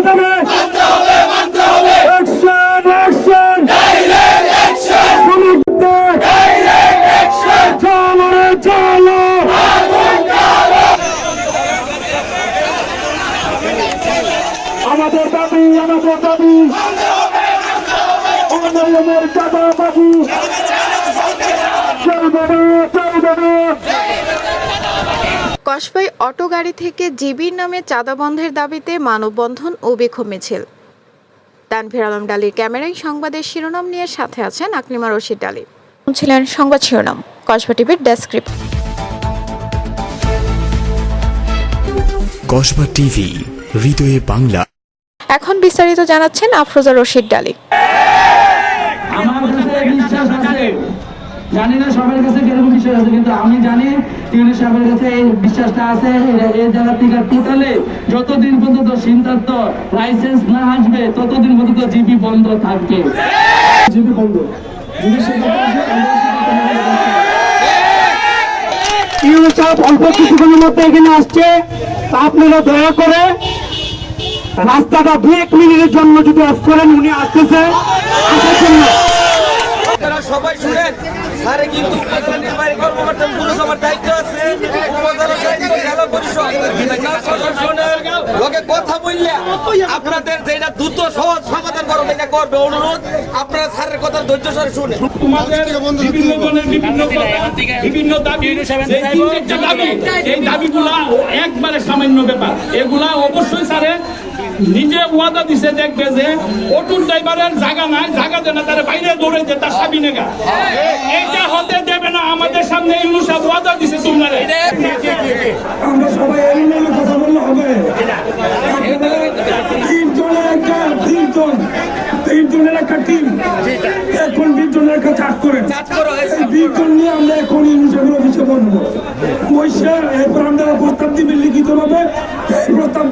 হবে মানতে হবে মানতে হবে অ্যাকশন অ্যাকশন ডাইরেক্ট অ্যাকশন শ্রমিকদের ডাইরেক্ট অ্যাকশন চলো রে চলো আমাদের দাবি আমাদের দাবি উন্নয়নের চাঁদা বাকি চলবে না চলবে না কসবাই অটো গাড়ি থেকে জিবির নামে চাঁদা বন্ধের দাবিতে মানববন্ধন ও বিক্ষোভ মিছিল। তানভীর আলম ডালির ক্যামেরায় সংবাদের শিরোনাম নিয়ে সাথে আছেন আকলিমা রশিদ ডালি। ছিলেন সংবাদ শিরোনাম কসবা টিভির ডেস্ক রিপোর্ট। কসবা টিভি হৃদয়ে বাংলা। এখন বিস্তারিত জানাচ্ছেন আফরোজা রশিদ ডালি। আমার বিশ্বাস আছে। জানি না সবার কাছে কীরকম বিশ্বাস আছে কিন্তু আমি জানি টিউনি সাহেবের কাছে এই বিশ্বাসটা আছে এই- জায়গা থেকে টোটালে যতদিন পর্যন্ত সিদ্ধান্ত লাইসেন্স না আসবে ততদিন পর্যন্ত জিপি বন্ধ থাকবে। জিবি বন্ধ। যদি সেটা আসে আমরা অল্প কিছুক্ষণের মধ্যে এখানে আসছে। আপনারা দয়া করে রাস্তাটা দু এক মিনিটের জন্য যদি অফ করেন উনি আসতেছে। সবাই শুনেন। স্যারে কিন্তু উপজেলা নির্বাহী কর্মকর্তা পুরসভার দায়িত্ব আছে। উপজেলার জেলা পরিষদ। প্রশাসনের লোকে কথা বললে আপনাদের যেটা দ্রুত সহজ সমাধান করো এটা করবে। অনুরোধ আপনারা স্যারের কথা ধৈর্য সরে শুনে। বিভিন্ন জনের বিভিন্ন বিভিন্ন দাবি। এই দাবি এই দাবিগুলা একবারে সামান্য ব্যাপার। এগুলা অবশ্যই স্যারে নিজে ওয়াদা দিছে, দেখবে যে অটুর ড্রাইভারের জায়গা নাই, জায়গা দেয় না, তার বাইরে দৌড়ে যে তার সাবি নেগা। এটা হতে দেবে না, আমাদের সামনে সাহেব ওয়াদা দিছে তোমরা আমরা সবাই এই নিয়ে কথা বললে হবে। তিন জনের একটা, তিনজন তিন জনের একটা টিম এখন বিশ জনের একটা চাট করেন। এই জন নিয়ে আমরা এখন ইউনিসেফের অফিসে বলব পয়সা এরপর আমরা প্রস্তাব দিবেন লিখিত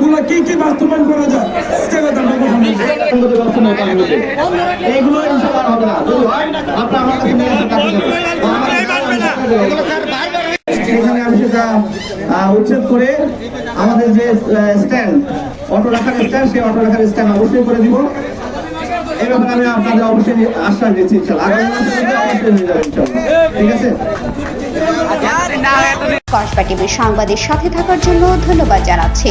ভাবে এই প্রস্তাবগুলা কি কি বাস্তবায়ন করা যায়? উচ্ছেদ করে আমাদের যে স্ট্যান্ড অটো রাখার স্ট্যান্ড সেই অটো রাখার স্ট্যান্ড অবশ্যই করে দিব। এই ব্যাপারে আমি আপনাদের অবশ্যই আশ্বাস দিচ্ছি ইনশাল্লাহ অবশ্যই হয়ে যাবে ঠিক আছে? কসবা সংবাদের সাথে থাকার জন্য ধন্যবাদ জানাচ্ছি।